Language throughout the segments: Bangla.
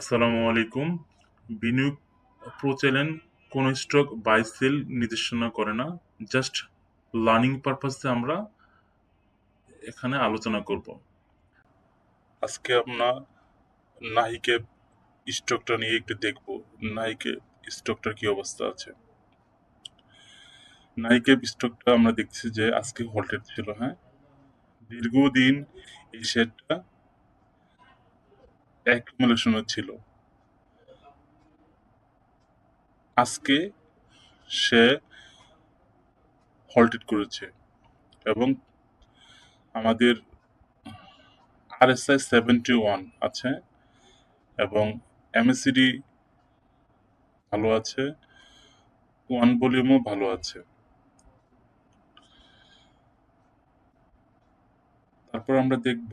আসসালামু আলাইকুম। বিনিয়োগ প্রচলন কোন স্টক বাই সেল নির্দেশনা করে না। জাস্ট লার্নিং পারপাসে আমরা এখানে আলোচনা করব। আজকে আমরা নাহিকে স্টকটা নিয়ে একটু দেখব। নাহিকে স্টকটার কি অবস্থা আছে। নাহিকে স্টকটা আমরা দেখছি যে আজকে হোল্ডেড ছিল হ্যাঁ? দীর্ঘদিন এই শেয়ারটা অ্যাকুমুলেশনে ছিল। আজকে সে হল্টেড করেছে এবং আমাদের আরএসআই সেভেন্টি ওয়ান আছে এবং এমএসিডি ভালো আছে ওয়ান ভলিউমও ভালো আছে। তারপর আমরা দেখব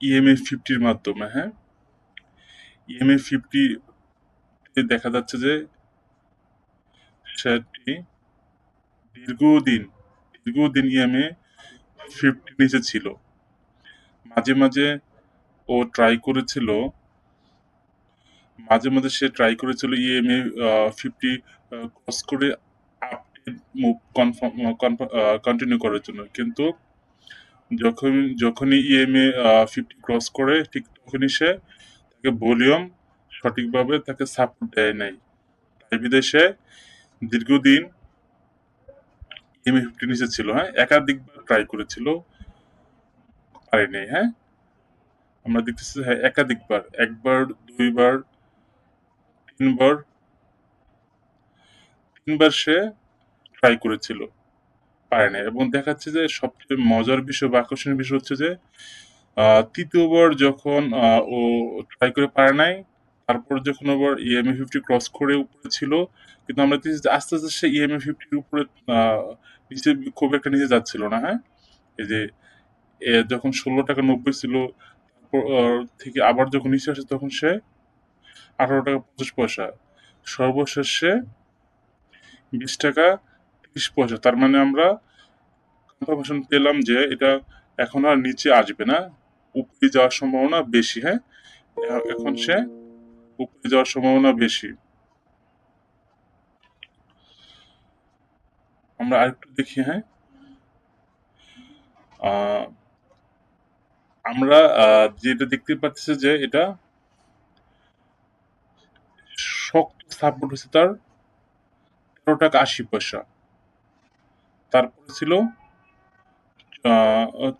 ইএমএ ফিফটির মাধ্যমে হ্যাঁ? ইএমএ ফিফটি দেখা যাচ্ছে যে শেয়ারটি দীর্ঘদিন দীর্ঘদিন ইএমএ ফিফটি নিচে ছিল। মাঝে মাঝে ও ট্রাই করেছিল, মাঝে মাঝে সে ট্রাই করেছিল ইএমএ ফিফটি ক্রস করে আপডেট মুভ কনফার্ম কন্টিনিউ করার জন্য। কিন্তু যখন, যখনই ইএমএ ফিফটি ক্রস করে, ঠিক তখনই সে তাকে ভলিউম সঠিকভাবে তাকে সাপোর্ট দেয় নাই। তাই বিদেশে দীর্ঘদিন ইএমএ ফিফটি নিচে ছিল হ্যাঁ? একাধিকবার ট্রাই করেছিল পারেনি হ্যাঁ? আমরা দেখতেছি হ্যাঁ একাধিকবার, একবার, দুইবার, তিনবার তিনবার সে ট্রাই করেছিল। পারে না। এবং দেখাচ্ছে যে সবচেয়ে মজার বিষয় বা আকর্ষণীয় বিষয় হচ্ছে যে তৃতীয়বার যখন ও ট্রাই করে পারে নাই, তারপর যখন আবার ইএমএ ফিফটি ক্রস করে উপরে ছিল, কিন্তু আমরা দেখছি আস্তে আস্তে সে ইএমএ ফিফটির উপরে নিচে খুব একটা নিচে যাচ্ছিল না হ্যাঁ? এই যে যখন ষোলো টাকা নব্বই ছিল থেকে আবার যখন নিচে আসে তখন সে আঠারো টাকা পঞ্চাশ পয়সা, সর্বশেষে বিশ টাকা তিরিশ পয়সা। তার মানে আমরা কনফার্মেশন পেলাম যে এটা এখন আর নিচে আসবে না, উপরে যাওয়ার সম্ভাবনা বেশি হ্যাঁ? এখন সে উপরে যাওয়ার সম্ভাবনা বেশি। আমরা আরেকটু দেখি হ্যাঁ? আমরা যেটা দেখতে পাচ্ছি যে এটা শক্ত সাপোর্ট হচ্ছে তার তেরো টাকা আশি পয়সা। তারপরে ছিল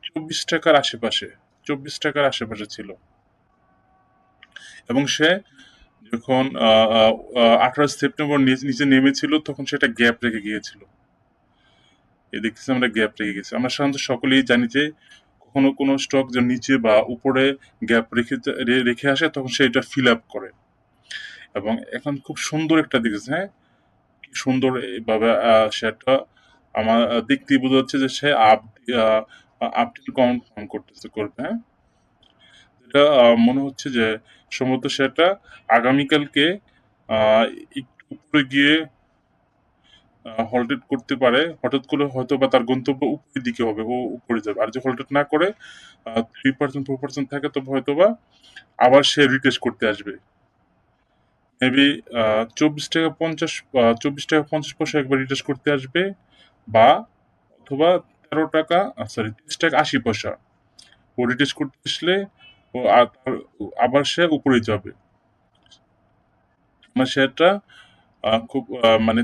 চব্বিশ টাকার আশেপাশে, চব্বিশ টাকার আশেপাশে ছিল। এবং সে যখন আঠারো সেপ্টেম্বর নিচে নেমেছিল, তখন সেটা গ্যাপ রেখে গিয়েছিল। এই দেখতেছি আমরা গ্যাপ রেখে গেছি। আমরা সাধারণত সকলেই জানি যে, কখনো কোনো স্টক যে নিচে বা উপরে গ্যাপ রেখে রেখে আসে, তখন সে এটা ফিল আপ করে। এবং এখন খুব সুন্দর একটা দেখেছে হ্যাঁ? সুন্দর এইভাবে শেয়ারটা আমার দেখতেই বোঝা যাচ্ছে যে সে আপ আপডেট কনফার্ম করতেছে, করবে হ্যাঁ? যেটা মনে হচ্ছে যে সম্ভবত সেটা আগামীকালকে একটু উপরে গিয়ে হলটেড করতে পারে। হঠাৎ করে হয়তো বা তার গন্তব্য উপরের দিকে হবে, ও উপরে যাবে। আর যে হলটেড না করে থ্রি পার্সেন্ট ফোর পার্সেন্ট থাকে, তবে হয়তো বা আবার সে রিটেস্ট করতে আসবে। মেবি চব্বিশ টাকা পঞ্চাশ চব্বিশ টাকা পঞ্চাশ পয়সা একবার রিটেস্ট করতে আসবে। বা অথবা তেরো টাকা সরি তিরিশ টাকা, আশি পয়সা। ও করতে আসলে ও আবার সে উপরে যাবে। আমার শেয়ারটা খুব মানে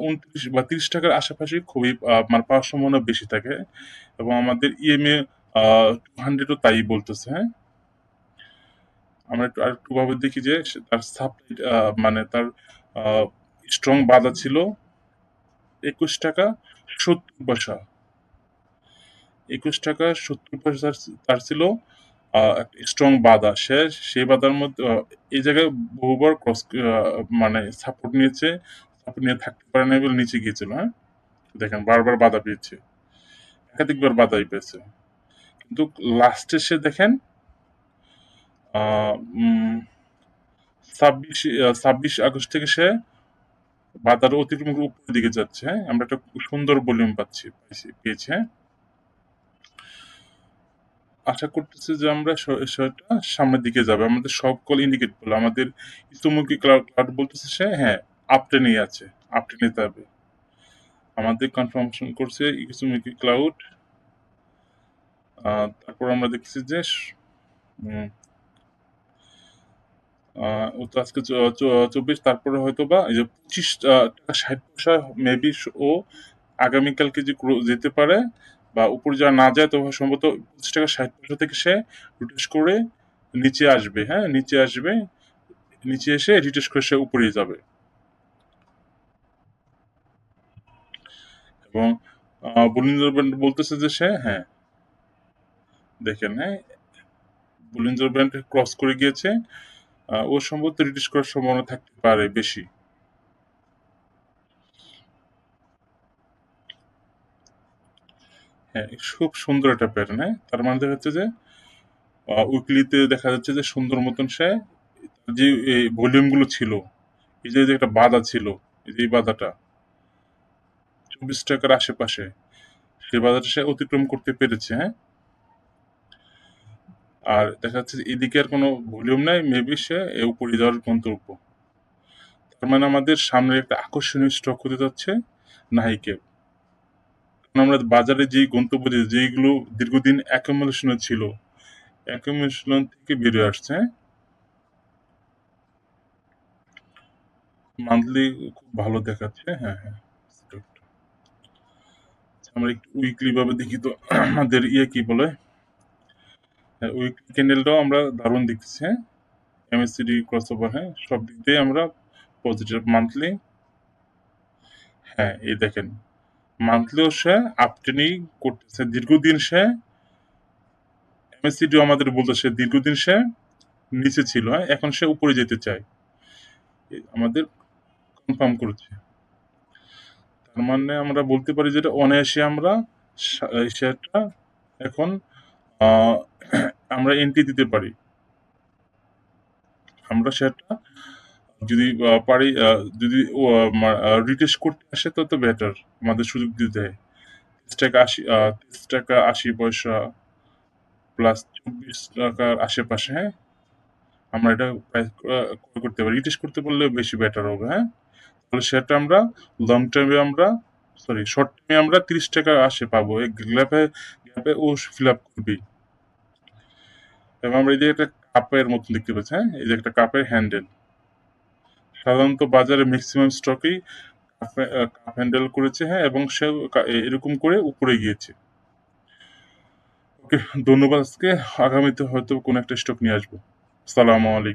উনত্রিশ বা তিরিশ টাকার আশেপাশে খুবই মানে পাওয়ার সম্ভাবনা বেশি থাকে এবং আমাদের ইএমএ টু হান্ড্রেডও তাই বলতেছে হ্যাঁ? আমরা একটু আরেকটু ভাবে দেখি যে তার সাপ্লাই মানে তার স্ট্রং বাধা ছিল। একুশ টাকা সত্তর পয়সা। একুশ টাকা সত্তর পয়সা তার ছিল স্ট্রং বাধা সে সেই বাধার মধ্যে এই জায়গায় বহুবার ক্রস মানে সাপোর্ট নিয়েছে সাপোর্ট নিয়ে থাকতে পারে না বলে নিচে গিয়েছিল হ্যাঁ? দেখেন, বারবার বাধা পেয়েছে। একাধিকবার বাধাই পেয়েছে। কিন্তু লাস্টে সে দেখেন ছাব্বিশ ছাব্বিশ আগস্ট থেকে সে বাধার অতিক্রম উপরের দিকে যাচ্ছে হ্যাঁ? আমরা একটা সুন্দর ভলিউম পাচ্ছি পেয়েছি হ্যাঁ? আশা করতেছি যে আমরা স- বিষয়টা সামনের দিকে যাবে। আমাদের সব কল ইন্ডিকেট করল। আমাদের ইসুমুখী ক্লাউড বলতেছে সে হ্যাঁ আপটেনেই আছে আপটেনে যাবে। আমাদের কনফার্মেশন করছে ইসুমুখী ক্লাউড তারপর আমরা দেখছি যে তো আজকে চব্বিশ, তারপরে হয়তো বা এই যে পঁচিশ ষাট পয়সা মেবি ও আগামীকালকে যে যেতে পারে বা উপরে যারা না যায় তো সম্ভবত পঁচিশ টাকা ষাট পয়সা থেকে সে রিটেস করে নিচে আসবে হ্যাঁ? নিচে আসবে, নিচে এসে রিটেস করে সে উপরে যাবে। এবং বুলিঞ্জার ব্যান্ড বলতেছে যে সে হ্যাঁ। দেখেন হ্যাঁ? বুলিঞ্জার ব্যান্ড ক্রস করে গিয়েছে। ও সম্ভবত রিটেস করার সম্ভাবনা থাকতে পারে বেশি। হ্যাঁ খুব সুন্দর একটা প্যাটার্ন হ্যাঁ তার মানে দেখা যাচ্ছে যে উইকলিতে দেখা যাচ্ছে যে সুন্দর মতন সে যে ভলিউমগুলো ছিল, এই যে একটা বাধা ছিল, এই এই বাধাটা, চব্বিশ টাকার আশেপাশে, সেই বাধাটা সে অতিক্রম করতে পেরেছে হ্যাঁ? আর দেখা যাচ্ছে এদিকে আর কোনো ভলিউম নাই মেবি সে এ উপরে যাওয়ার গন্তব্য। তার মানে আমাদের সামনে একটা আকর্ষণীয় স্টক হতে যাচ্ছে নাহিকে আমরা বাজারে যেই গন্তব্য যেইগুলো দীর্ঘদিন অ্যাকোমোলেশনে ছিল অ্যাকোমোলেশন থেকে বেরিয়ে আসছে। মান্থলি খুব ভালো দেখাচ্ছে হ্যাঁ হ্যাঁ আমরা একটু উইকলি ভাবে দেখি তো, আমাদের ইয়ে কি বলে? উইকলি ক্যান্ডেলটাও আমরা দারুণ দেখতেছি হ্যাঁ? এমএসসিডি ক্রস হ্যাঁ? সব দিক দিয়ে আমরা পজিটিভ মান্থলি হ্যাঁ এই দেখেন। মান্থলিও সে আপটেনিং করতেছে, দীর্ঘদিন সে এমএসসিডিও আমাদের বলতেছে দীর্ঘদিন সে নিচে ছিল হ্যাঁ? এখন সে উপরে যেতে চায়। আমাদের কনফার্ম করেছে। তার মানে আমরা বলতে পারি যেটা অনায়াসে আমরা সা- শেয়ারটা এখন আমরা এন্ট্রি দিতে পারি। আমরা শেয়ারটা যদি পারি যদি রিটেস করতে আসে তত বেটার আমাদের সুযোগ দিতে তেইশ টাকা আশি তেইশ টাকা আশি পয়সা প্লাস চব্বিশ টাকার আশেপাশে হ্যাঁ? আমরা এটা প্রাইস ক্রয় করতে পারি। রিটেস করতে পারলে বেশি বেটার হবে হ্যাঁ? তাহলে সেটা আমরা লং টাইমে আমরা সরি শর্ট টাইমে আমরা তিরিশ টাকা আসে পাবো। এই গ্যাপে গ্যাপে ও ফিল আপ করবি এবং আমরা এই যে একটা কাপের মতন দেখতে পাচ্ছি হ্যাঁ? এই যে একটা কাপের হ্যান্ডেল সাধারণত বাজারে ম্যাক্সিমাম স্টকই কাপ হ্যান্ডেল করেছে হ্যাঁ? এবং সে এরকম করে উপরে গিয়েছে। ওকে, ধন্যবাদ আজকে। আগামীতে হয়তো কোনো একটা স্টক নিয়ে আসব। সালামু আলাইকুম।